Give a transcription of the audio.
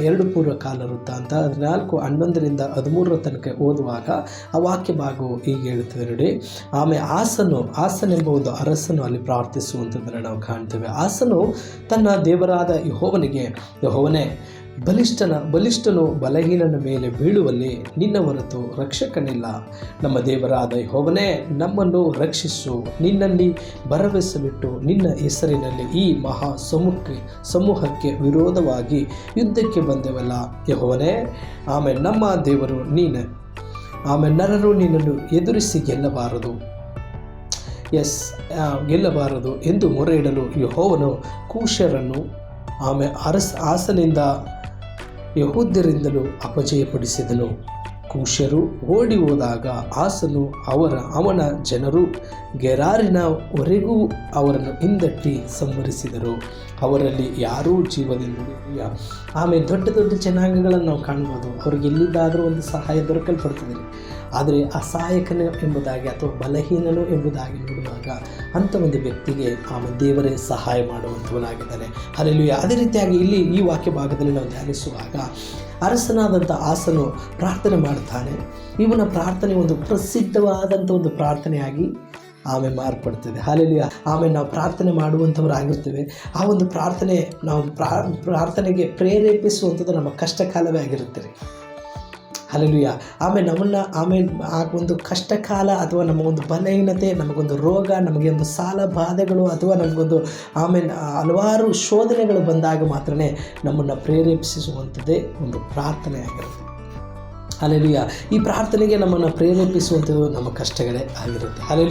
ಎರಡು ಪೂರ್ವ ಕಾಲ ವೃತ್ತ ಅಂತ. ಹದಿನಾಲ್ಕು, ಹನ್ನೊಂದರಿಂದ ಹದಿಮೂರರ ತನಕ ಓದುವಾಗ ಆ ವಾಕ್ಯ ಭಾಗವು ಹೀಗೆ ಹೇಳ್ತೇವೆ ನೋಡಿ. ಆಮೇಲೆ ಆಸನು, ಆಸನೆಂಬ ಒಂದು ಅರಸನು ಅಲ್ಲಿ ಪ್ರಾರ್ಥಿಸುವಂಥದ್ದನ್ನು ನಾವು ಕಾಣ್ತೇವೆ. ಆಸನು ತನ್ನ ದೇವರಾದ ಯಹೋವನಿಗೆ, ಯಹೋವನೇ ಬಲಿಷ್ಠನ ಬಲಿಷ್ಠನು ಬಲಹೀನನ ಮೇಲೆ ಬೀಳುವಲ್ಲಿ ನಿನ್ನ ಹೊರತು ರಕ್ಷಕನಿಲ್ಲ. ನಮ್ಮ ದೇವರಾದ ಹೋಗನೇ ನಮ್ಮನ್ನು ರಕ್ಷಿಸು. ನಿನ್ನಲ್ಲಿ ಭರವಸೆವಿಟ್ಟು ನಿನ್ನ ಹೆಸರಿನಲ್ಲಿ ಈ ಮಹಾ ಸಮೂಹಕ್ಕೆ ಸಮೂಹಕ್ಕೆ ವಿರೋಧವಾಗಿ ಯುದ್ಧಕ್ಕೆ ಬಂದೆವಲ್ಲ. ಯಹೋವನೇ ಆಮೇಲೆ ನಮ್ಮ ದೇವರು ನೀನು. ಆಮೇಲೆ ನರರು ನಿನ್ನನ್ನು ಎದುರಿಸಿ ಗೆಲ್ಲಬಾರದು. ಎಸ್ ಗೆಲ್ಲಬಾರದು ಎಂದು ಮೊರೆ ಇಡಲು ಯಹೋವನು ಕೂಶರನ್ನು ಆಮೆ, ಅರಸ್ ಆಸನಿಂದ ಯಹೂದ್ಯರಿಂದಲೂ ಅಪಜಯಪಡಿಸಿದನು. ಕೂಶರು ಓಡಿ ಹೋದಾಗ ಆಸನು ಅವರ ಅವನ ಜನರು ಗೆರಾರಿನವರೆಗೂ ಅವರನ್ನು ಹಿಂದಟ್ಟಿ ಸಂಹರಿಸಿದರು. ಅವರಲ್ಲಿ ಯಾರೂ ಜೀವದಿಂದ. ಆಮೇಲೆ ದೊಡ್ಡ ದೊಡ್ಡ ಜನಾಂಗಗಳನ್ನು ನಾವು ಕಾಣ್ಬೋದು. ಅವ್ರಿಗೆ ಎಲ್ಲಿದ್ದಾದರೂ ಒಂದು ಸಹಾಯ ದೊರಕಲ್ಪಡ್ತದೆ. ಆದರೆ ಅಸಹಾಯಕನು ಎಂಬುದಾಗಿ ಅಥವಾ ಬಲಹೀನನು ಎಂಬುದಾಗಿ ಅಂಥ ಒಂದು ವ್ಯಕ್ತಿಗೆ ಆ ದೇವರೇ ಸಹಾಯ ಮಾಡುವಂಥವನಾಗಿದ್ದಾನೆ. ಅಲ್ಲೂ ಅದೇ ರೀತಿಯಾಗಿ ಇಲ್ಲಿ ಈ ವಾಕ್ಯ ಭಾಗದಲ್ಲಿ ನಾವು ಧ್ಯಾನಿಸುವಾಗ ಅರಸನಾದಂಥ ಆಸನು ಪ್ರಾರ್ಥನೆ ಮಾಡ್ತಾನೆ. ಇವನ ಪ್ರಾರ್ಥನೆ ಒಂದು ಪ್ರಸಿದ್ಧವಾದಂಥ ಒಂದು ಪ್ರಾರ್ಥನೆಯಾಗಿ ಆಮೇಲೆ ಮಾರ್ಪಡ್ತದೆ. ಹಾಲೆಲ್ಲಿ ಆಮೇಲೆ ನಾವು ಪ್ರಾರ್ಥನೆ ಮಾಡುವಂಥವರಾಗಿರ್ತೇವೆ. ಆ ಒಂದು ಪ್ರಾರ್ಥನೆ ನಾವು ಪ್ರಾರ್ಥನೆಗೆ ಪ್ರೇರೇಪಿಸುವಂಥದ್ದು ನಮ್ಮ ಕಷ್ಟ ಕಾಲವೇ ಆಗಿರುತ್ತೆ ಹಲಲುಯ ಆಮೇಲೆ ನಮ್ಮನ್ನು, ಆಮೇಲೆ ಆ ಒಂದು ಕಷ್ಟ ಕಾಲ ಅಥವಾ ನಮಗೊಂದು ಬಲಹೀನತೆ, ನಮಗೊಂದು ರೋಗ, ನಮಗೆ ಒಂದು ಸಾಲ ಬಾಧೆಗಳು ಅಥವಾ ನಮಗೊಂದು, ಆಮೇಲೆ ಹಲವಾರು ಶೋಧನೆಗಳು ಬಂದಾಗ ಮಾತ್ರ ನಮ್ಮನ್ನು ಪ್ರೇರೇಪಿಸುವಂಥದ್ದೇ ಒಂದು ಪ್ರಾರ್ಥನೆ ಆಗಿರುತ್ತೆ. ಅಲ್ಲೆಲುಯ ಈ ಪ್ರಾರ್ಥನೆಗೆ ನಮ್ಮನ್ನು ಪ್ರೇರೇಪಿಸುವಂಥದ್ದು ನಮ್ಮ ಕಷ್ಟಗಳೇ ಆಗಿರುತ್ತೆ. ಅಲ್ಲೆಲು